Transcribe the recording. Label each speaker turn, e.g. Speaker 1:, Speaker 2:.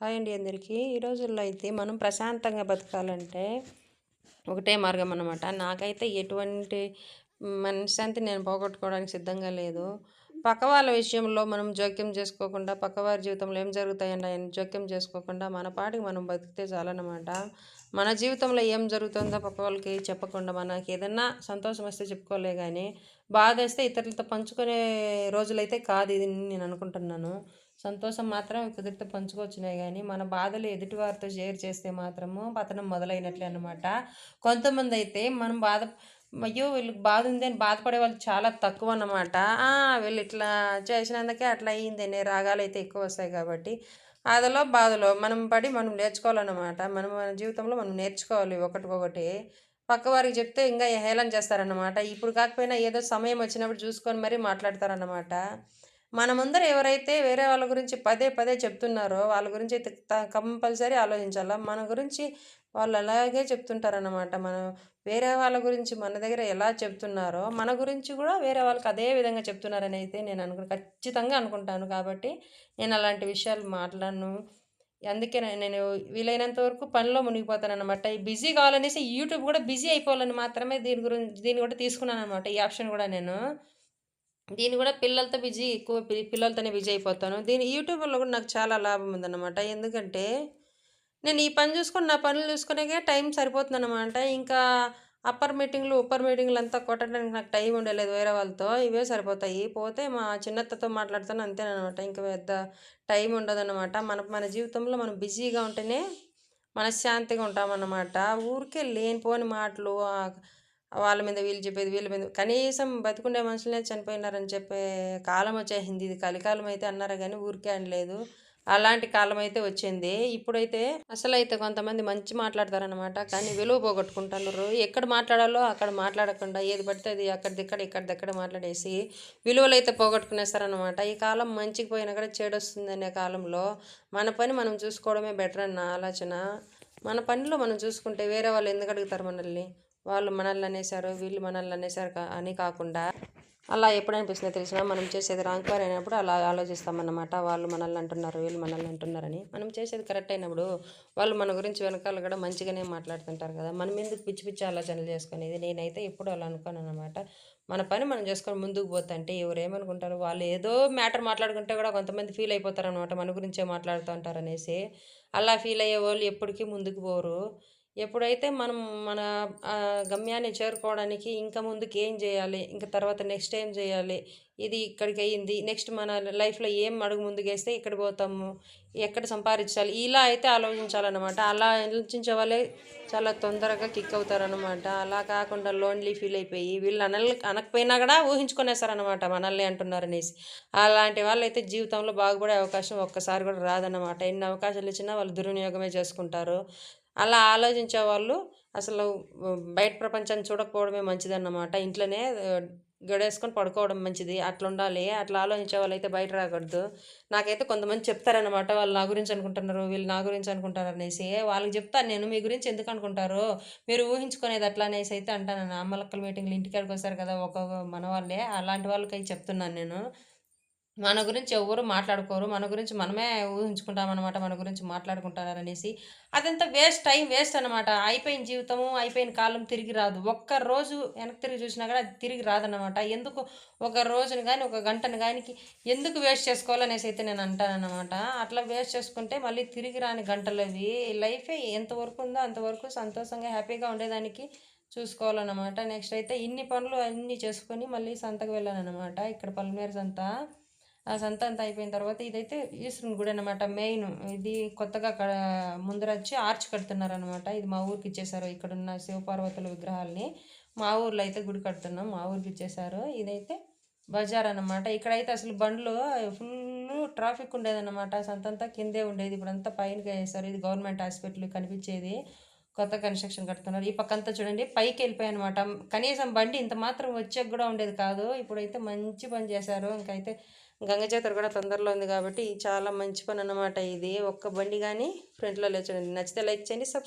Speaker 1: Hi అండి అందరికీ. ఈ రోజుల్లో అయితే మనం ప్రశాంతంగా బతకాలంటే ఒకటే మార్గం అనమాట నాకైతే ఎటువంటి మనశ్శాంతి నేను పోగొట్టుకోవడానికి సిద్ధంగా లేదు. పక్క వాళ్ళ విషయంలో మనం జోక్యం చేసుకోకుండా పక్కవారి జీవితంలో ఏం జరుగుతాయని ఆయన జోక్యం చేసుకోకుండా మన పాటికి మనం బతికితే చాలన్నమాట. మన జీవితంలో ఏం జరుగుతుందో పక్క వాళ్ళకి చెప్పకుండా మనకి ఏదన్నా సంతోషం వస్తే చెప్పుకోలే కానీ బాధ వేస్తే ఇతరులతో పంచుకునే రోజులైతే కాదు ఇది నేను అనుకుంటున్నాను. సంతోషం మాత్రం కుదిరితే పంచుకొచ్చినాయి కానీ మన బాధలు ఎదుటివారితో షేర్ చేస్తే మాత్రము పతనం మొదలైనట్లే అనమాట కొంతమంది అయితే మనం బాధ అయ్యో వీళ్ళకి బాధ ఉంది అని బాధపడే వాళ్ళు చాలా తక్కువ అన్నమాట వీళ్ళు ఇట్లా చేసినందుకే అట్లా అయ్యింది. రాగాలు అయితే ఎక్కువ వస్తాయి కాబట్టి. అదలో బాధలో మనం పడి మనం నేర్చుకోవాలన్నమాట. మనం మన జీవితంలో మనం నేర్చుకోవాలి ఒకటికొకటి. పక్కవారికి చెప్తే ఇంకా హేళన చేస్తారన్నమాట. ఇప్పుడు కాకపోయినా ఏదో సమయం వచ్చినప్పుడు చూసుకొని మరీ మాట్లాడతారన్నమాట. మన ముందర ఎవరైతే వేరే వాళ్ళ గురించి పదే పదే చెప్తున్నారో వాళ్ళ గురించి అయితే కంపల్సరీ ఆలోచించాలా? మన గురించి వాళ్ళు అలాగే చెప్తుంటారన్నమాట. మనం వేరే వాళ్ళ గురించి మన దగ్గర ఎలా చెప్తున్నారో మన గురించి కూడా వేరే వాళ్ళకి అదే విధంగా చెప్తున్నారని అయితే నేను అనుకు ఖచ్చితంగా అనుకుంటాను. కాబట్టి నేను అలాంటి విషయాలు మాట్లాడను. అందుకే నేను వీలైనంత వరకు పనిలో మునిగిపోతాను అనమాట ఈ బిజీ కావాలనేసి యూట్యూబ్ కూడా బిజీ అయిపోవాలని మాత్రమే దీని గురించి దీన్ని కూడా తీసుకున్నాను అనమాట ఈ ఆప్షన్ కూడా నేను. దీన్ని కూడా పిల్లలతో బిజీ ఎక్కువ పిల్లలతోనే బిజీ అయిపోతాను. దీని యూట్యూబ్లో కూడా నాకు చాలా లాభం ఉందన్నమాట. ఎందుకంటే నేను ఈ పని చూసుకొని నా పనులు చూసుకునేకే టైం సరిపోతుంది అనమాట ఇంకా అప్పర్ మీటింగ్లు ఉప్పర్ మీటింగ్లు అంతా కొట్టడానికి నాకు టైం ఉండలేదు వేరే వాళ్ళతో. ఇవే సరిపోతాయి. పోతే మా చిన్నత్తతో మాట్లాడుతాను అంతేనమాట ఇంకా పెద్ద టైం ఉండదన్నమాట. మన మన జీవితంలో మనం బిజీగా ఉంటేనే మనశ్శాంతిగా ఉంటామన్నమాట. ఊరికే లేనిపోని మాటలు వాళ్ళ మీద వీళ్ళు చెప్పేది వీళ్ళ మీద. కనీసం బతుకుండే మనుషులనే చనిపోయినారని చెప్పే కాలం వచ్చేసింది ఇది. కలికాలం అయితే అన్నారు కానీ ఊరికే అనలేదు అలాంటి కాలం అయితే వచ్చింది. ఇప్పుడైతే అసలు అయితే కొంతమంది మంచి మాట్లాడతారనమాట కానీ విలువ పోగొట్టుకుంటున్నారు ఎక్కడ మాట్లాడాలో అక్కడ మాట్లాడకుండా ఏది పడితే అది అక్కడిదిక్కడ ఇక్కడిదక్కడ మాట్లాడేసి విలువలు అయితే పోగొట్టుకునేస్తారనమాట ఈ కాలం మంచికి పోయినా కూడా చెడు అనే కాలంలో మన పని మనం చూసుకోవడమే బెటర్ అన్న ఆలోచన. మన పనిలో మనం చూసుకుంటే వేరే వాళ్ళు ఎందుకు అడుగుతారు మనల్ని? వాళ్ళు మనల్ని అనేసారు వీళ్ళు మనల్ని అనేసారు అని కాకుండా అలా ఎప్పుడు అనిపిస్తుందో తెలిసినా మనం చేసేది రాంగ్ పని అయినప్పుడు అలా ఆలోచిస్తామన్నమాట. వాళ్ళు మనల్ని అంటున్నారు వీళ్ళు మనల్ని అంటున్నారని. మనం చేసేది కరెక్ట్ అయినప్పుడు వాళ్ళు మన గురించి వెనకాల కూడా మంచిగానే మాట్లాడుతుంటారు కదా. మనం ఎందుకు పిచ్చి పిచ్చి ఆలోచనలు చేసుకునేది నేనైతే ఎప్పుడు అలా అనుకోను అనమాట మన పని మనం చేసుకొని ముందుకు పోతుంటే ఎవరు ఏమనుకుంటారు? వాళ్ళు ఏదో మ్యాటర్ మాట్లాడుకుంటే కూడా కొంతమంది ఫీల్ అయిపోతారు అనమాట మన గురించే మాట్లాడుతూ ఉంటారు అనేసి. అలా ఫీల్ అయ్యే వాళ్ళు ఎప్పటికీ ముందుకు పోరు. ఎప్పుడైతే మనం మన గమ్యాన్ని చేరుకోవడానికి ఇంకా ముందుకు ఏం చేయాలి? ఇంకా తర్వాత నెక్స్ట్ ఏం చేయాలి? ఇది ఇక్కడికి అయ్యింది నెక్స్ట్ మన లైఫ్లో ఏం అడుగు ముందుకేస్తే ఇక్కడ పోతాము. ఎక్కడ సంపాదించాలి? ఇలా అయితే ఆలోచించాలన్నమాట. అలా ఆలోచించే వాళ్ళే చాలా తొందరగా కిక్ అవుతారనమాట అలా కాకుండా లోన్లీ ఫీల్ అయిపోయి వీళ్ళు అనల్ అనకపోయినా కూడా ఊహించుకునేస్తారనమాట మనల్ని అంటున్నారనేసి అలాంటి వాళ్ళు అయితే జీవితంలో బాగుపడే అవకాశం ఒక్కసారి కూడా రాదన్నమాట. ఎన్ని అవకాశాలు ఇచ్చినా వాళ్ళు దుర్వినియోగమే చేసుకుంటారు. అలా ఆలోచించే వాళ్ళు అసలు బయట ప్రపంచాన్ని చూడకపోవడమే మంచిదన్నమాట. ఇంట్లోనే గడేసుకొని పడుకోవడం మంచిది. అట్లా ఉండాలి అట్లా ఆలోచించే వాళ్ళు అయితే బయట రాకూడదు. నాకైతే కొంతమంది చెప్తారనమాట వాళ్ళు నా గురించి అనుకుంటున్నారు వీళ్ళు నా గురించి అనుకుంటారు అనేసి. వాళ్ళకి చెప్తాను నేను మీ గురించి ఎందుకు అనుకుంటారు? మీరు ఊహించుకునేది అట్లా అనేసి అయితే అంటాను అమ్మలక్కల మీటింగ్లు ఇంటికాడికి వస్తారు కదా ఒక మన వాళ్ళే అలాంటి వాళ్ళకి చెప్తున్నాను నేను. మన గురించి ఎవరు మాట్లాడుకోరు మన గురించి మనమే ఊహించుకుంటామన్నమాట మన గురించి మాట్లాడుకుంటారనేసి. అదంతా వేస్ట్ టైం వేస్ట్ అనమాట అయిపోయిన జీవితము అయిపోయిన కాలం తిరిగి రాదు. ఒక్క రోజు వెనక్కి తిరిగి చూసినా కూడా అది తిరిగి రాదన్నమాట. ఎందుకు ఒక రోజుని కానీ ఒక గంటను కానీ ఎందుకు వేస్ట్ చేసుకోవాలనేసి అయితే నేను అంటానన్నమాట. అట్లా వేస్ట్ చేసుకుంటే మళ్ళీ తిరిగి రాని గంటలు అవి లైఫే ఎంతవరకు ఉందో అంతవరకు సంతోషంగా హ్యాపీగా ఉండేదానికి చూసుకోవాలన్నమాట. నెక్స్ట్ అయితే ఇన్ని పనులు అన్నీ చేసుకొని మళ్ళీ సంతకు వెళ్ళానమాట ఇక్కడ పల్మేరు సంత. సంత అంతా అయిపోయిన తర్వాత ఇదైతే ఈశ్వరుని గుడి అనమాట మెయిన్ ఇది కొత్తగా ముందర వచ్చి ఆర్చ్ కడుతున్నారు అనమాట ఇది మా ఊరికి ఇచ్చేసారు ఇక్కడ ఉన్న శివపార్వతుల విగ్రహాలని మా ఊర్లో అయితే గుడి కడుతున్నాం. మా ఊరికి ఇచ్చేసారు ఇదైతే బజార్ అనమాట ఇక్కడైతే అసలు బండ్లు ఫుల్ ట్రాఫిక్ ఉండేదన్నమాట. సంతంతా కిందే ఉండేది. ఇప్పుడంతా పైన వేసారు ఇది గవర్నమెంట్ హాస్పిటల్ కనిపించేది. కొత్త కన్స్ట్రక్షన్ కడుతున్నారు. ఈ పక్కంతా చూడండి. పైకి వెళ్ళిపోయాయి అనమాట కనీసం బండి ఇంత మాత్రం వచ్చాక కూడా ఉండేది కాదు. ఇప్పుడైతే మంచి పని చేశారు. ఇంకైతే గంగ జాతర కూడా తొందరలో ఉంది కాబట్టి చాలా మంచి పని అన్నమాట ఇది. ఒక్క బండి కానీ ఫ్రంట్లో లేచండి. నచ్చితే లైక్ చేయండి సబ్స్క్రైబ్